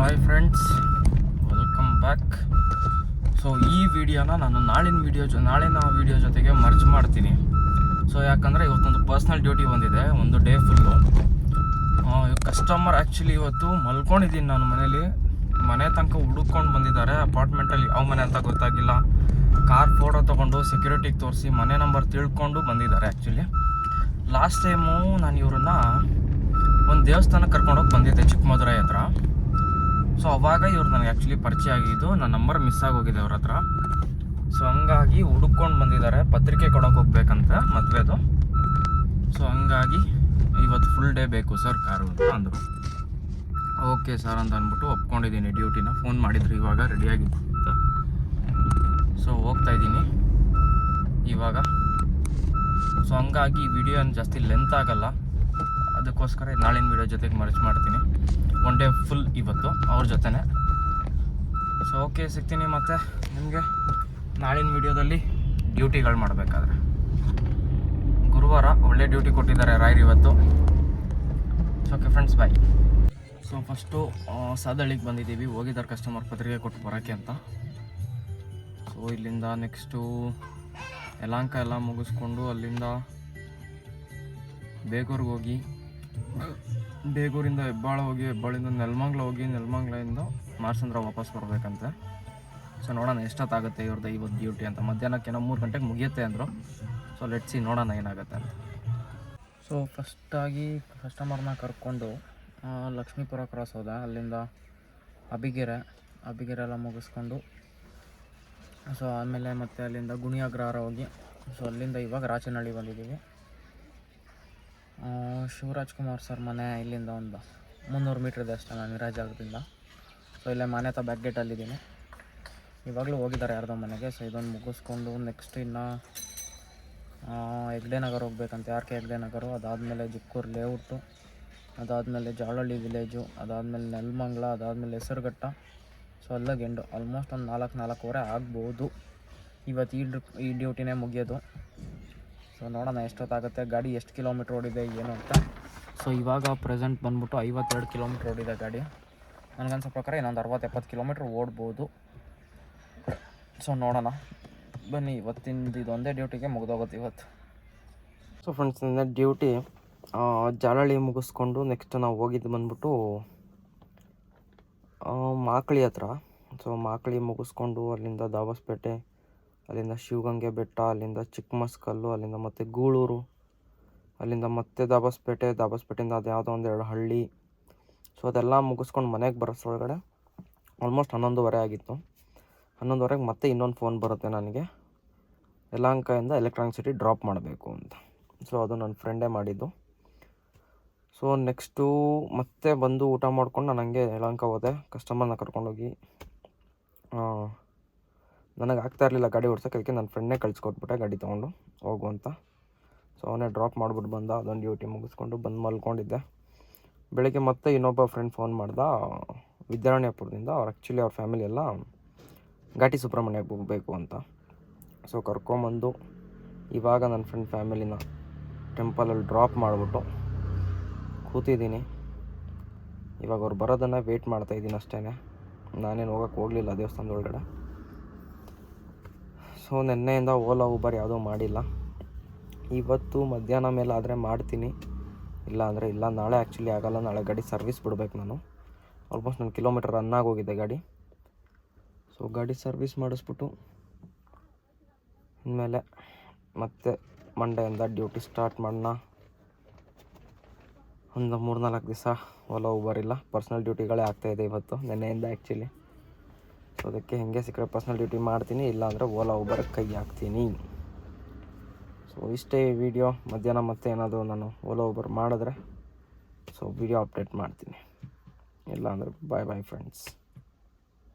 Hi friends welcome back so ಈ ವಿಡಿಯೋನ ನಾನು ನಾಳಿನ ವಿಡಿಯೋ ಜೊ, ನಾಳಿನ ವಿಡಿಯೋ ಜೊತೆಗೆ ಮರ್ಜ್ ಮಾಡ್ತೀನಿ. ಸೊ ಯಾಕಂದರೆ ಇವತ್ತೊಂದು ಪರ್ಸ್ನಲ್ ಡ್ಯೂಟಿ ಬಂದಿದೆ, ಒಂದು ಡೇ ಫುಲ್ಲು ಕಸ್ಟಮರ್ ಆ್ಯಕ್ಚುಲಿ ಇವತ್ತು ಮಲ್ಕೊಂಡಿದ್ದೀನಿ ನಾನು ಮನೇಲಿ. ಮನೆ ತನಕ ಹುಡುಕೊಂಡು ಬಂದಿದ್ದಾರೆ ಅಪಾರ್ಟ್ಮೆಂಟಲ್ಲಿ ಯಾವ ಮನೆ ಅಂತ ಗೊತ್ತಾಗಿಲ್ಲ. ಕಾರ್ ಫೋಟೋ ತೊಗೊಂಡು ಸೆಕ್ಯೂರಿಟಿಗೆ ತೋರಿಸಿ ಮನೆ ನಂಬರ್ ತಿಳ್ಕೊಂಡು ಬಂದಿದ್ದಾರೆ ಆ್ಯಕ್ಚುಲಿ ಲಾಸ್ಟ್ ಟೈಮು ನಾನು ಇವ್ರನ್ನ ಒಂದು ದೇವಸ್ಥಾನಕ್ಕೆ ಕರ್ಕೊಂಡೋಗಿ ಬಂದಿದ್ದೆ ಚಿಕ್ಕಮದುರೈ ಹತ್ರ. ಸೊ ಅವಾಗ ಇವ್ರು ನನಗೆ ಆ್ಯಕ್ಚುಲಿ ಪರಿಚಯ ಆಗಿದ್ದು ನನ್ನ ನಂಬರ್ ಮಿಸ್ ಆಗೋಗಿದೆ ಅವ್ರ ಹತ್ರ. ಸೊ ಹಂಗಾಗಿ ಹುಡುಕೊಂಡು ಬಂದಿದ್ದಾರೆ. ಪತ್ರಿಕೆ ಕೊಡೋಕೆ ಹೋಗ್ಬೇಕಂತ ಮದುವೆದು. ಸೊ ಹಂಗಾಗಿ ಇವತ್ತು ಫುಲ್ ಡೇ ಬೇಕು ಸರ್ ಕಾರು ಅಂತ ಅಂದರು. ಓಕೆ ಸರ್ ಅಂತ ಅಂದ್ಬಿಟ್ಟು ಒಪ್ಕೊಂಡಿದ್ದೀನಿ ಡ್ಯೂಟಿನ ಫೋನ್ ಮಾಡಿದ್ರು ಇವಾಗ ರೆಡಿಯಾಗಿತ್ತು ಅಂತ. ಸೊ ಹೋಗ್ತಾ ಇದ್ದೀನಿ ಇವಾಗ. ಸೊ ಹಂಗಾಗಿ ವಿಡಿಯೋ ಜಾಸ್ತಿ ಲೆಂತ್ ಆಗಲ್ಲ. ಅದಕ್ಕೋಸ್ಕರ ನಾಳಿನ ವಿಡಿಯೋ ಜೊತೆಗೆ ಮರ್ಚ್ ಮಾಡ್ತೀನಿ. ಒನ್ ಡೇ ಫುಲ್ ಇವತ್ತು, ಅವ್ರ ಜೊತೆನೆ. ಸೊ ಓಕೆ ಸಿಗ್ತೀನಿ ಮತ್ತೆ ನಿಮಗೆ ನಾಳಿನ ವಿಡಿಯೋದಲ್ಲಿ ಡ್ಯೂಟಿಗಳು ಮಾಡಬೇಕಾದ್ರೆ. ಗುರುವಾರ ಒಳ್ಳೆ ಡ್ಯೂಟಿ ಕೊಟ್ಟಿದ್ದಾರೆ ರಾಯರ್ ಇವತ್ತು. So okay friends bye so first ಸಾದಳ್ಳಿಗೆ ಬಂದಿದ್ದೀವಿ ಹೋಗಿದ್ದಾರೆ ಕಸ್ಟಮರ್ ಪತ್ರಿಕೆ ಕೊಟ್ಟು ಬರೋಕ್ಕೆ ಅಂತ. ಸೊ ಇಲ್ಲಿಂದ ನೆಕ್ಸ್ಟು ಯಲಾಂಕ ಎಲ್ಲ ಮುಗಿಸ್ಕೊಂಡು ಅಲ್ಲಿಂದ ಬೇಗೂರ್ಗೆ ಹೋಗಿ ಬೇಗೂರಿಂದ ಹೆಬ್ಬಾಳ ಹೋಗಿ ಹೆಬ್ಬಾಳಿಂದ ನೆಲಮಂಗ್ಲ ಹೋಗಿ ನೆಲಮಂಗ್ಲಿಂದ ಮಾರ್ಸಂದ್ರ ವಾಪಸ್ ಬರಬೇಕಂತೆ. ಸೊ ನೋಡೋಣ ಎಷ್ಟೊತ್ತಾಗುತ್ತೆ ಇವ್ರದ್ದು ಇವತ್ತು ಡ್ಯೂಟಿ ಅಂತ. ಮಧ್ಯಾಹ್ನಕ್ಕೆ ಮೂರು ಗಂಟೆಗೆ ಮುಗಿಯುತ್ತೆ ಅಂದರು. ಸೊ ಲೆಟ್ಸಿ ನೋಡೋಣ ಏನಾಗುತ್ತೆ ಅಂತ. ಸೊ ಫಸ್ಟಾಗಿ ಕಸ್ಟಮರ್ನ ಕರ್ಕೊಂಡು ಲಕ್ಷ್ಮೀಪುರ ಕ್ರಾಸ್ ಹೋದ. ಅಲ್ಲಿಂದ ಅಬಿಗೆರೆ ಅಬಿಗೆರೆ ಎಲ್ಲ ಮುಗಿಸ್ಕೊಂಡು ಸೊ ಆಮೇಲೆ ಮತ್ತೆ ಅಲ್ಲಿಂದ ಗುಣಿಯಾಗ್ರಹಾರ ಹೋಗಿ. ಸೊ ಅಲ್ಲಿಂದ ಇವಾಗ ರಾಚನಹಳ್ಳಿ ಬಂದಿದ್ದೀವಿ. ಶಿವರಾಜ್ ಕುಮಾರ್ ಸರ್ ಮನೆ ಇಲ್ಲಿಂದ ಒಂದು ಮುನ್ನೂರು ಮೀಟ್ರ್ ಇದೆ ಅಷ್ಟೇ ನಾನು ಜಾಗದಿಂದ ಸೊ ಇಲ್ಲೇ ಮನೆ ಹತ್ರ ಬ್ಯಾಕ್ ಗೇಟಲ್ಲಿದ್ದೀನಿ ಇವಾಗಲೂ ಹೋಗಿದ್ದಾರೆ ಯಾರ್ದೋ ಮನೆಗೆ. ಸೊ ಇದೊಂದು ಮುಗಿಸ್ಕೊಂಡು ನೆಕ್ಸ್ಟ್ ಇನ್ನು ಹೆಗ್ಡೆ ನಗರ ಹೋಗ್ಬೇಕಂತ ಯಾರ್ ಕೆ ಹೆಗ್ಡೆ ನಗರು? ಅದಾದಮೇಲೆ ಜುಕ್ಕೂರು ಲೇಔಟು ಅದಾದಮೇಲೆ ಜಾಳಹಳ್ಳಿ ವಿಲೇಜು ಅದಾದಮೇಲೆ ನೆಲ್ಮಂಗ್ಲ, ಅದಾದಮೇಲೆ ಹೆಸರುಘಟ್ಟ. ಸೊ ಅಲ್ಲ ಗೆಂಡು. ಆಲ್ಮೋಸ್ಟ್ ಒಂದು ನಾಲ್ಕು ನಾಲ್ಕೂವರೆ ಆಗ್ಬೋದು. ಇವತ್ತು ಈ ಈ ಡ್ಯೂಟಿನೇ ಮುಗಿಯೋದು. ಸೊ ನೋಡೋಣ ಎಷ್ಟೊತ್ತಾಗುತ್ತೆ, ಗಾಡಿ ಎಷ್ಟು ಕಿಲೋಮೀಟ್ರ್ ಓಡಿದೆ, ಏನು ಅಂತ. ಸೊ ಇವಾಗ ಪ್ರೆಸೆಂಟ್ ಬಂದ್ಬಿಟ್ಟು ಐವತ್ತೆರಡು ಕಿಲೋಮೀಟ್ರ್ ಓಡಿದೆ ಗಾಡಿ. ನನಗನ್ಸೋ ಪ್ರಕಾರ ಇನ್ನೊಂದು ಅರವತ್ತು ಎಪ್ಪತ್ತು ಕಿಲೋಮೀಟ್ರ್ ಓಡ್ಬೋದು. ಸೊ ನೋಡೋಣ. ಬನ್ನಿ, ಇವತ್ತಿಂದು ಇದೊಂದೇ ಡ್ಯೂಟಿಗೆ ಮುಗಿದೋಗುತ್ತೆ ಇವತ್ತು. ಸೊ ಫ್ರೆಂಡ್ಸ್ ನನ್ನ ಡ್ಯೂಟಿ ಜಾಲಹಳ್ಳಿ ಮುಗಿಸ್ಕೊಂಡು ನೆಕ್ಸ್ಟ್ ನಾವು ಹೋಗಿದ್ದು ಬಂದ್ಬಿಟ್ಟು ಮಾಕಳಿ ಹತ್ರ. ಸೊ ಮಾಕಳಿ ಮುಗಿಸ್ಕೊಂಡು ಅಲ್ಲಿಂದ ದಾಬಸ್ಪೇಟೆ ಅಲ್ಲಿಂದ ಶಿವಗಂಗೆ ಬೆಟ್ಟ, ಅಲ್ಲಿಂದ ಚಿಕ್ಕಮಸ್ಕಲ್ಲು, ಅಲ್ಲಿಂದ ಮತ್ತೆ ಗೂಳೂರು, ಅಲ್ಲಿಂದ ಮತ್ತೆ ದಾಬಸ್ಪೇಟೆ, ದಾಬಸ್ಪೇಟೆಯಿಂದ ಅದು ಯಾವುದೋ ಒಂದೆರಡು ಹಳ್ಳಿ. ಸೊ ಅದೆಲ್ಲ ಮುಗಿಸ್ಕೊಂಡು ಮನೆಗೆ ಬರೋಷ್ರೊಳಗಡೆ ಆಲ್ಮೋಸ್ಟ್ ಹನ್ನೊಂದುವರೆ ಆಗಿತ್ತು. ಹನ್ನೊಂದುವರೆಗೆ ಮತ್ತೆ ಇನ್ನೊಂದು ಫೋನ್ ಬರುತ್ತೆ ನನಗೆ. ಯಲಹಂಕದಿಂದ ಎಲೆಕ್ಟ್ರಾನಿಕ್ ಸಿಟಿ ಡ್ರಾಪ್ ಮಾಡಬೇಕು ಅಂತ. ಸೊ ಅದು ನನ್ನ ಫ್ರೆಂಡೇ ಮಾಡಿದ್ದು. ಸೊ ನೆಕ್ಸ್ಟು ಮತ್ತೆ ಬಂದು ಊಟ ಮಾಡ್ಕೊಂಡು ನಾನು ಹಂಗೆ ಯಲಹಂಕ ಹೋದೆ. ಕಸ್ಟಮರ್ನ ಕರ್ಕೊಂಡೋಗಿ ನನಗೆ ಆಗ್ತಾ ಇರಲಿಲ್ಲ ಗಾಡಿ ಓಡ್ಸೋಕೆ, ಅದಕ್ಕೆ ನನ್ನ ಫ್ರೆಂಡ್ನೇ ಕಳಿಸ್ಕೊಟ್ಬಿಟ್ಟೆ ಗಾಡಿ ತೊಗೊಂಡು ಹೋಗು ಅಂತ. ಸೊ ಅವನೇ ಡ್ರಾಪ್ ಮಾಡಿಬಿಟ್ಟು ಬಂದ, ಅದೊಂದು ಡ್ಯೂಟಿ ಮುಗಿಸ್ಕೊಂಡು ಬಂದು ಮಲ್ಕೊಂಡಿದ್ದೆ. ಬೆಳಗ್ಗೆ ಮತ್ತೆ ಇನ್ನೊಬ್ಬ ಫ್ರೆಂಡ್ ಫೋನ್ ಮಾಡ್ದ, ವಿದ್ಯಾರಣ್ಯಪುರದಿಂದ. ಅವ್ರು ಆ್ಯಕ್ಚುಲಿ ಅವ್ರ ಫ್ಯಾಮಿಲಿ ಎಲ್ಲ ಘಾಟಿ ಸುಬ್ರಹ್ಮಣ್ಯಕ್ಕೆ ಹೋಗಬೇಕು ಅಂತ. ಸೊ ಕರ್ಕೊಂಬಂದು ಇವಾಗ ನನ್ನ ಫ್ರೆಂಡ್ ಫ್ಯಾಮಿಲಿನ ಟೆಂಪಲಲ್ಲಿ ಡ್ರಾಪ್ ಮಾಡಿಬಿಟ್ಟು ಕೂತಿದ್ದೀನಿ. ಇವಾಗ ಅವ್ರು ಬರೋದನ್ನು ವೆಯ್ಟ್ ಮಾಡ್ತಾ ಇದ್ದೀನಿ ಅಷ್ಟೇ ನಾನೇನು ಹೋಗೋಕ್ಕೆ ಹೋಗಲಿಲ್ಲ ದೇವಸ್ಥಾನದ ಒಳಗಡೆ. ಸೊ ನಿನ್ನೆಯಿಂದ ಓಲಾ ಊಬರ್ ಯಾವುದೂ ಮಾಡಿಲ್ಲ. ಇವತ್ತು ಮಧ್ಯಾಹ್ನ ಮೇಲೆ ಆದರೆ ಮಾಡ್ತೀನಿ. ಇಲ್ಲ ಅಂದರೆ ಇಲ್ಲ, ನಾಳೆ ಆ್ಯಕ್ಚುಲಿ ಆಗಲ್ಲ, ನಾಳೆ ಗಾಡಿ ಸರ್ವಿಸ್ ಬಿಡ್ಬೇಕು ನಾನು. ಆಲ್ಮೋಸ್ಟ್ ನನ್ನ ಕಿಲೋಮೀಟರ್ ರನ್ ಆಗೋಗಿದೆ ಗಾಡಿ. ಸೊ ಗಾಡಿ ಸರ್ವಿಸ್ ಮಾಡಿಸ್ಬಿಟ್ಟು ಇನ್ಮೇಲೆ ಮತ್ತೆ ಮಂಡೆಯಿಂದ ಡ್ಯೂಟಿ ಸ್ಟಾರ್ಟ್ ಮಾಡೋಣ. ಒಂದು ಮೂರು ನಾಲ್ಕು ದಿವಸ ಓಲಾ ಊಬರ್ ಇಲ್ಲ. ಪರ್ಸ್ನಲ್ ಡ್ಯೂಟಿಗಳೇ ಆಗ್ತಾಯಿದೆ ಇವತ್ತು, ನಿನ್ನೆಯಿಂದ ಆ್ಯಕ್ಚುಲಿ ಸೊ ಅದಕ್ಕೆ ಹೆಂಗೆ ಸಿಕ್ಕರೆ ಪರ್ಸ್ನಲ್ ಡ್ಯೂಟಿ ಮಾಡ್ತೀನಿ, ಇಲ್ಲಾಂದರೆ ಓಲಾ ಉಬರ್ ಕೈ ಹಾಕ್ತೀನಿ. ಸೊ ಇಷ್ಟೇ ವಿಡಿಯೋ ಮಧ್ಯಾಹ್ನ ಮತ್ತೆ ಏನಾದರೂ ನಾನು ಓಲಾ ಉಬರ್ ಮಾಡಿದ್ರೆ ಸೊ ವಿಡಿಯೋ ಅಪ್ಡೇಟ್ ಮಾಡ್ತೀನಿ. ಇಲ್ಲ ಅಂದರೆ ಬಾಯ್ ಬಾಯ್ ಫ್ರೆಂಡ್ಸ್